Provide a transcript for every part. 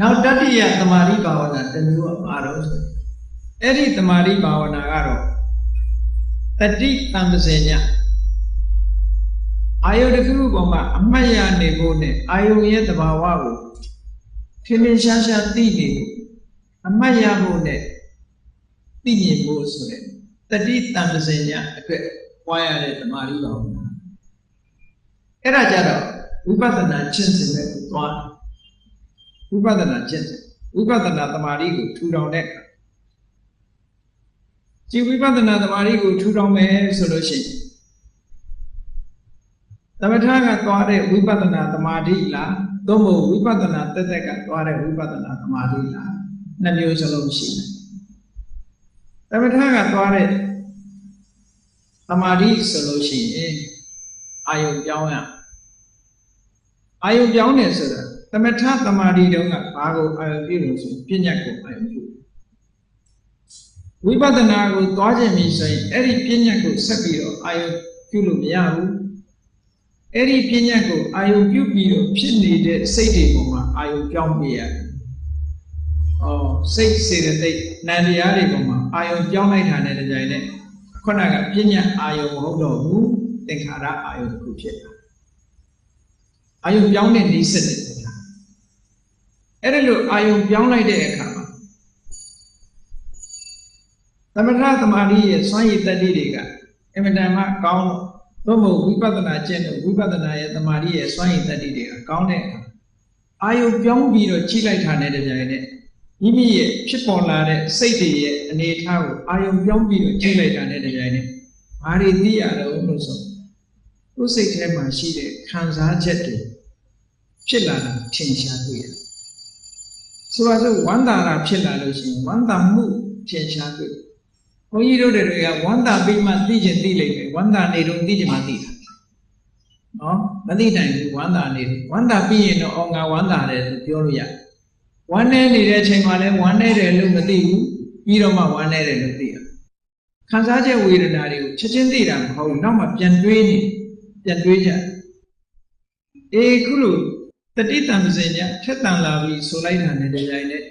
နောက်တတိယသမာဓိဘာဝနာတစ်မျိုးကဘာလို့ဆိုအဲ့ဒီသမာဓိဘာဝနာကတော့တတိတံပစေညအာယုတစ်ခုပေါ်မှာအမှတ်ရနေဖို့နဲ့အာယုရဲ့သဘာဝကိုထင်ထင်ရှားရှားသိနေဖို့အမှတ်ရဖို့နဲ့သိမြင်ဖို့ဆိုတဲ့တတိတံပစေညအတွက်ပွားရတဲ့သမာဓိဘာဝနာအဲ့ဒါကြတော့ဝိပဿနာကျင့်စဉ်ပဲကိုသွားတယ် ဝိပဿနာကျင့်စဉ်ဝိပဿနာသမာဓိကိုထူထောင်တဲ့အခါဒီဝိပဿနာသမာဓိကိုထူထောင်မယ်ဆိုလို့ရှိရင်သမထကသွားတဲ့ဝိပဿနာသမာဓိလားသို့မဟုတ်ဝိပဿနာတက်တက်ကသွားတဲ့ဝိပဿနာသမာဓိလားနှစ်မျိုးစလုံးရှိတယ်သမထကသွားတဲ့သမာဓိဆိုလို့ရှိရင်အာယုံပြောင်းရအာယုံပြောင်းတယ်ဆိုတာ သမထသမာဓိတုန်းကဘာကိုအာယုံပြုလို့ဆိုရင်ပညာကိုအာယုံပြုဝိပဿနာကိုသွားခြင်းပြီဆိုရင်အဲ့ဒီပညာကိုဆက်ပြီးတော့အာယုံပြုလို့မရဘူးအဲ့ဒီပညာကိုအာယုံပြုပြီးတော့ဖြစ်နေတဲ့စိတ်တွေပေါ်မှာအာယုံပြောင်းပြရတယ်။အော်စိတ်စေတသိက်နံတရားတွေပေါ်မှာအာယုံပြောင်းလိုက်တာနဲ့တကြိုင်နဲ့ခုနကပညာအာယုံမဟုတ်တော့ဘူးသင်္ခါရအာယုံတစ်ခုဖြစ်တာ။အာယုံပြောင်းတဲ့ဤစနစ် အဲ့ဒါလို့အာယုံပြောင်းလိုက်တဲ့အခါမှာသမထသမာဓိရဲ့စွမ်းရည်တတ္တိတွေကအင်မတန်မှကောင်းတော့သို့မဟုတ်ဝိပဿနာကျင့်လို့ဝိပဿနာရဲ့သမာဓိရဲ့စွမ်းရည်တတ္တိတွေကကောင်းတဲ့အခါအာယုံပြောင်းပြီးတော့ကြီးလိုက်တာနဲ့တပြိုင်နက်မိမိရဲ့ဖြစ်ပေါ်လာတဲ့စိတ်တွေရဲ့အနေအထားကိုအာယုံပြောင်းပြီးတော့ကြီးလိုက်တာနဲ့တပြိုင်နက်ဘာတွေသိရတော့လို့ဆိုကိုယ်စိတ်ထဲမှာရှိတဲ့ခံစားချက်တွေဖြစ်လာတာထင်ရှားတွေ့ရတယ် ဆိုပါစို့ဝမ်းသာတာဖြစ်လာလို့ရှိရင်ဝမ်းသာမှုထင်ရှားတွေ့ဘုန်းကြီးတို့တွေကဝမ်းသာပြီးမှသိချင်သိလိမ့်မယ်ဝမ်းသာနေတော့သိချင်မှသိတာနော်မသိနိုင်ဘူးဝမ်းသာနေတယ်ဝမ်းသာပြီးရင်တော့အော်ငါဝမ်းသာတယ်လို့ပြောလို့ရတယ်ဝမ်းနေနေတဲ့အချိန်မှာလည်းဝမ်းနေတယ်လို့မသိဘူးပြီးတော့မှဝမ်းနေတယ်လို့သိရခံစားချက်ဝေဒနာတွေကိုချက်ချင်းသိတာမဟုတ်ဘူးနောက်မှပြန်တွေးနေပြန်တွေးကြအေးခုလို့ တတိတံပစင်ညထက်တန်လာပြီဆိုလိုက်တာနဲ့တရားနဲ့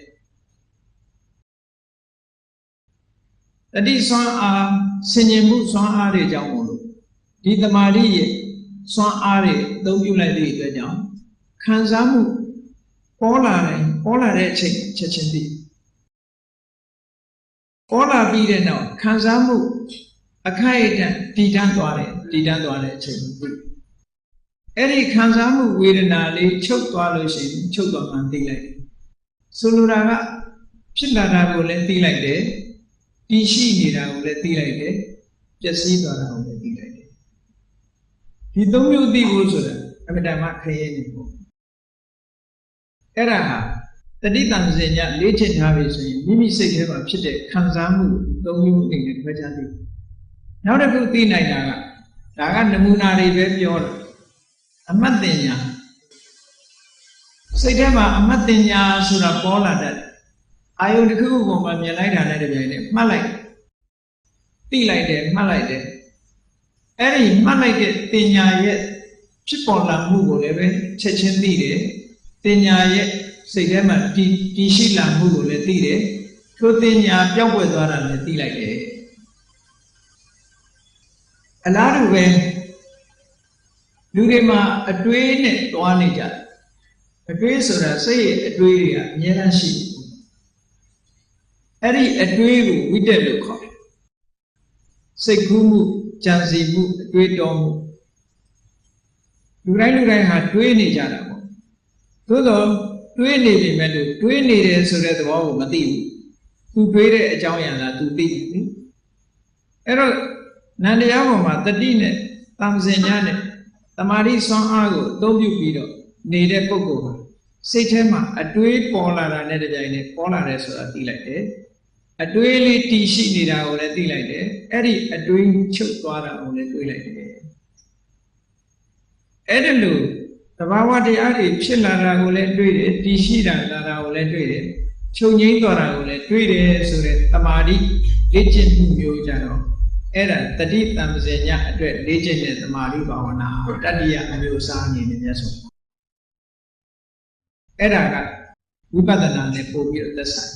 တတိဆွမ်းအားဆင်ញင်မှုဆွမ်းအားတွေကြောင့်မို့လို့ဒီတမာတိရဲ့ဆွမ်းအားတွေအသုံးပြုလိုက်သည့်အတွက်ကြောင့်ခံစားမှုပေါ်လာတယ်ပေါ်လာတဲ့အချိန်ချက်ချင်းသိပေါ်လာပြီးတဲ့နောက်ခံစားမှုအခိုက်အတန့်တည်တန်းသွားတယ်တည်တန်းသွားတဲ့အချိန်သိ အဲ့ဒီခံစားမှုဝေဒနာလေးချုပ်သွားလို့ရှိရင်ချုပ်သွားမှသိလိုက်ဆိုလိုတာကဖြစ်လာတာကိုလည်းသိလိုက်တယ်တည်ရှိနေတာကိုလည်းသိလိုက်တယ်ပျက်စီးသွားတာကိုလည်းသိလိုက်တယ်ဒီသုံးမျိုးသိဖို့ဆိုတာအမှန်တမ်းခရဲနေပေါ့အဲ့ဒါဟာတတိတံစင်ညလေ့ကျင့်ထားပြီဆိုရင်မိမိစိတ်ထဲမှာဖြစ်တဲ့ခံစားမှုသုံးမျိုးအနေနဲ့ခွဲခြားသိနောက်တစ်ခုသိနိုင်တာကဒါကနမူနာတွေပဲပြောတယ် အမတ်တင်ညာစိတ်ထဲမှာအမတ်တင်ညာဆိုတာပေါ်လာတဲ့အာယုန်တစ်ခုခုပေါ်မှာမြင်လိုက်တာနဲ့တပြိုင်နက်မှတ်လိုက်သိလိုက်တယ်မှတ်လိုက်တယ်အဲ့ဒီမှတ်လိုက်တဲ့တင်ညာရဲ့ဖြစ်ပေါ်လာမှုကိုလည်းပဲချက်ချင်းသိတယ်တင်ညာရဲ့စိတ်ထဲမှာတည်တည်ရှိလာမှုကိုလည်းသိတယ်ထိုတင်ညာပျောက်ွယ်သွားတာလည်းသိလိုက်တယ်အလားတူပဲ လူတွေမှာအတွေးနဲ့သွားနေကြတယ်အတွေးဆိုတာစိတ်ရဲ့အတွေးတွေကအများအားရှိတယ်အဲ့ဒီအတွေးကိုဝိတက်လို့ခေါ်တယ်စိတ်ကူးမှုကြံစီမှုအတွေးတော်မှုလူတိုင်းလူတိုင်းဟာတွေးနေကြတာပေါ့သို့တော့တွေးနေပြီမဲ့လို့တွေးနေတယ်ဆိုတဲ့သဘောကိုမသိဘူးသူတွေးတဲ့အကြောင်းအရာလားသူသိတယ်အဲ့တော့နန္တရားပေါ်မှာတတိနဲ့တမ္ပဇင်ညာနဲ့ တမာတိဆွမ်းအားကိုအသုံးပြုပြီးတော့နေတဲ့ပုဂ္ဂိုလ်ဟာစိတ်ထဲမှာအတွေးပေါ်လာတာနဲ့တပြိုင်နက်ပေါ်လာတယ်ဆိုတာသိလိုက်တယ်အတွေးလေးတည်ရှိနေတာကိုလည်းသိလိုက်တယ်အဲ့ဒီအတွေးချုပ်သွားတာကိုလည်းတွေးလိုက်တယ်အဲ့ဒါလို့တဘာဝတရားတွေဖြစ်လာတာကိုလည်းတွေးတယ်တည်ရှိတာလာတာကိုလည်းတွေးတယ်ချုပ်ငိမ့်သွားတာကိုလည်းတွေးတယ်ဆိုတဲ့တမာတိလေ့ကျင့်မှုမျိုးကြတော့ အဲ့ဒါတတိတံပဇေညအတွက်လေ့ကျင့်တဲ့သမာဓိဘာဝနာတတ္တိယအမျိုးအစားအနေနဲ့မြတ်စွာအဲ့ဒါကဝဝိပဿနာနဲ့ပို့ပြီးတော့သက်ဆိုင်